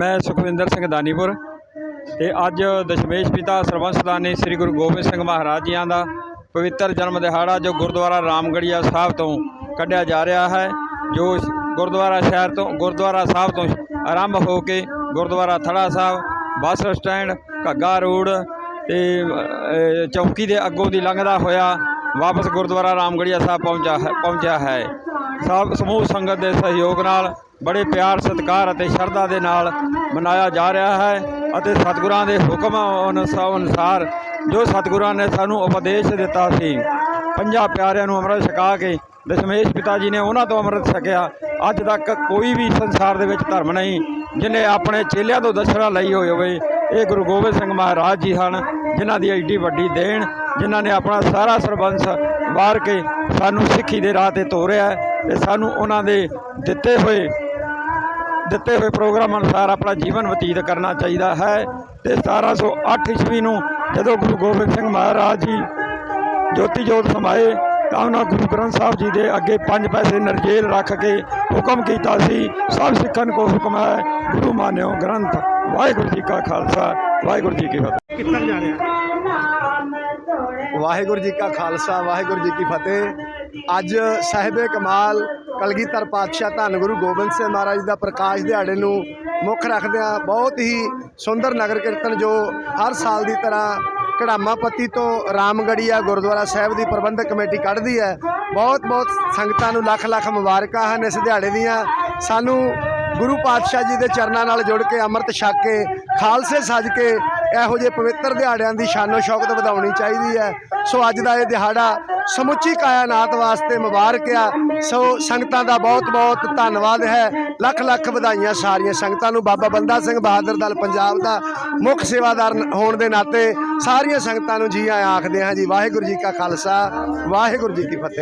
ਮੈਂ ਸੁਖਵਿੰਦਰ ਸਿੰਘ ਦਾਨੀਪੁਰ ਤੇ ਅੱਜ ਦਸ਼ਮੇਸ਼ ਪਿਤਾ ਸਰਬੰਸਦਾਨੀ ਸ੍ਰੀ ਗੁਰੂ ਗੋਬਿੰਦ ਸਿੰਘ ਮਹਾਰਾਜ ਜੀਆਂ ਦਾ ਪਵਿੱਤਰ ਜਨਮ ਦਿਹਾੜਾ ਜੋ ਗੁਰਦੁਆਰਾ ਰਾਮਗੜੀਆ ਸਾਹਿਬ ਤੋਂ ਕੱਢਿਆ ਜਾ ਰਿਹਾ ਹੈ ਜੋ ਗੁਰਦੁਆਰਾ ਸ਼ਹਿਰ ਤੋਂ ਗੁਰਦੁਆਰਾ ਸਾਹਿਬ ਤੋਂ ਆਰੰਭ ਹੋ ਕੇ Gurdwara Thara Sahib bus stand Ghagga road ਤੇ ਅ, ਚੌਕੀ ਦੇ ਅੱਗੋਂ ਦੀ ਲੰਘਦਾ ਹੋਇਆ ਵਾਪਸ ਗੁਰਦੁਆਰਾ ਰਾਮਗੜੀਆ ਸਾਹਿਬ ਪਹੁੰਚਾ ਹੈ ਪਹੁੰਚਿਆ ਹੈ। ਸਭ ਸਮੂਹ ਸੰਗਤ ਦੇ ਸਹਿਯੋਗ ਨਾਲ, ਬੜੇ ਪਿਆਰ, ਸਤਿਕਾਰ ਅਤੇ ਸ਼ਰਧਾ ਦੇ ਨਾਲ ਮਨਾਇਆ ਜਾ ਰਿਹਾ ਹੈ ਅਤੇ ਸਤਿਗੁਰਾਂ ਦੇ ਹੁਕਮ ਅਨੁਸਾ- ਅਨੁਸਾਰ ਜੋ ਸਤਿਗੁਰਾਂ ਨੇ ਸਾਨੂੰ ਉਪਦੇਸ਼ ਦਿੱਤਾ ਸੀ, ਪੰਜਾਂ ਪਿਆਰਿਆਂ ਨੂੰ ਅੰਮ੍ਰਿਤ ਛਕਾ ਕੇ ਦਸ਼ਮੇਸ਼ ਪਿਤਾ ਜੀ ਨੇ ਉਹਨਾਂ ਤੋਂ ਅੰਮ੍ਰਿਤ ਛਕਿਆ। ਅੱਜ ਤੱਕ ਕੋਈ ਵੀ ਸੰਸਾਰ ਦੇ ਵਿੱਚ ਧਰਮ ਨਹੀਂ, ਜਿਨੇ ਆਪਣੇ ਚੇਲਿਆਂ ਤੋਂ ਦਸ਼ਰਾ ਲਈ ਹੋਈ ਹੋਵੇ, ਇਹ ਗੁਰੂ ਗੋਬਿੰਦ ਸਿੰਘ ਮਹਾਰਾਜ ਜੀ ਹਨ, ਜਿਨ੍ਹਾਂ ਦੀ ਐਡੀ ਵੱਡੀ ਦੇਣ, ਜਿਨ੍ਹਾਂ ਨੇ ਆਪਣਾ ਸਾਰਾ ਸਰਬੰਸ ਵਾਰ ਕੇ ਸਾਨੂੰ ਸਿੱਖੀ ਦੇ ਰਾਹ ਤੇ ਤੋਰਿਆ ਹੈ ਤੇ ਸਾਨੂੰ ਉਹਨਾਂ ਦੇ ਦਿੱਤੇ ਹੋਏ ਦਿੱਤੇ ਹੋਏ ਪ੍ਰੋਗਰਾਮ ਅਨੁਸਾਰ ਆਪਣਾ ਜੀਵਨ ਬਤੀਤ ਕਰਨਾ ਚਾਹੀਦਾ ਹੈ ਤੇ 1708 ਈਸਵੀ ਨੂੰ ਜਦੋਂ ਗੁਰੂ ਗੋਬਿੰਦ ਸਿੰਘ ਮਹਾਰਾਜ ਜੀ ਜੋਤੀ ਜੋਤ ਸਮਾਏ ਤਾਂ ਉਹਨਾਂ ਗੁਰੂ ਗ੍ਰੰਥ ਸਾਹਿਬ ਜੀ ਦੇ ਅੱਗੇ ਪੰਜ ਪੈਸੇ ਨਰਜੇਲ ਰੱਖ ਕੇ ਹੁਕਮ ਕੀਤਾ ਸੀ, ਸਭ ਸਿੱਖਣ ਕੋ ਹੁਕਮ ਹੈ, ਗੁਰੂ ਮਾਨਿਓ ਗ੍ਰੰਥ, ਵਾਹਿਗੁਰੂ ਜੀ ਕਾ ਖਾਲਸਾ, ਵਾਹਿਗੁਰੂ ਜੀ ਕੀ ਫਤਿਹ। ਕਿੱਧਰ ਜਾ ਰਿਹਾ ਵਾਹਿਗੁਰੂ ਜੀ ਕਾ ਖਾਲਸਾ, ਵਾਹਿਗੁਰੂ ਜੀ ਕੀ ਫਤਿਹ। ਅੱਜ ਸਾਹਿਬੇ ਕਮਾਲ ਕਲਗੀਧਰ ਪਾਤਸ਼ਾਹ ਧੰਨ ਗੁਰੂ ਗੋਬਿੰਦ ਸਿੰਘ ਮਹਾਰਾਜ ਦਾ ਪ੍ਰਕਾਸ਼ ਦਿਹਾੜੇ ਨੂੰ ਮੁੱਖ ਰੱਖਦਿਆਂ ਬਹੁਤ ਹੀ ਸੁੰਦਰ ਨਗਰ ਕੀਰਤਨ ਜੋ ਹਰ ਸਾਲ ਦੀ ਤਰ੍ਹਾਂ ਕੜਾਮਾਪੱਤੀ ਤੋਂ ਰਾਮਗੜੀਆ ਗੁਰਦੁਆਰਾ ਸਾਹਿਬ ਦੀ ਪ੍ਰਬੰਧਕ ਕਮੇਟੀ ਕੱਢਦੀ ਹੈ। ਬਹੁਤ ਬਹੁਤ ਸੰਗਤਾਂ ਨੂੰ ਲੱਖ ਲੱਖ ਮੁਬਾਰਕਾਂ ਹਨ ਇਸ ਦਿਹਾੜੇ ਦੀਆਂ। ਸਾਨੂੰ ਗੁਰੂ ਪਾਤਸ਼ਾਹ ਜੀ ਦੇ ਚਰਨਾਂ ਨਾਲ ਜੁੜ ਕੇ, ਅੰਮ੍ਰਿਤ ਛਕ ਕੇ, ਖਾਲਸੇ ਸੱਜ ਕੇ ਇਹੋ ਜਿਹੇ ਪਵਿੱਤਰ ਦਿਹਾੜਿਆਂ ਦੀ ਸ਼ਾਨੋ ਸ਼ੌਕਤ ਵਧਾਉਣੀ ਚਾਹੀਦੀ ਹੈ। ਸੋ ਅੱਜ ਦਾ ਇਹ ਦਿਹਾੜਾ ਸਮੁੱਚੀ ਕਾਇਨਾਤ ਵਾਸਤੇ ਮੁਬਾਰਕ ਆ। ਸੋ ਸੰਗਤਾਂ ਦਾ ਬਹੁਤ ਬਹੁਤ ਧੰਨਵਾਦ ਹੈ। ਲੱਖ ਲੱਖ ਵਧਾਈਆਂ ਸਾਰੀਆਂ ਸੰਗਤਾਂ ਨੂੰ। ਬਾਬਾ ਬੰਦਾ ਸਿੰਘ ਬਹਾਦਰ ਦਲ ਪੰਜਾਬ ਦਾ ਮੁੱਖ ਸੇਵਾਦਾਰ ਹੋਣ ਦੇ ਨਾਤੇ ਸਾਰੀਆਂ ਸੰਗਤਾਂ ਨੂੰ ਜੀ ਆਇਆਂ ਆਖਦੇ ਹਾਂ ਜੀ, ਵਾਹਿਗੁਰੂ ਜੀ ਕਾ ਖਾਲਸਾ, ਵਾਹਿਗੁਰੂ ਜੀ ਕੀ ਫਤਿਹ।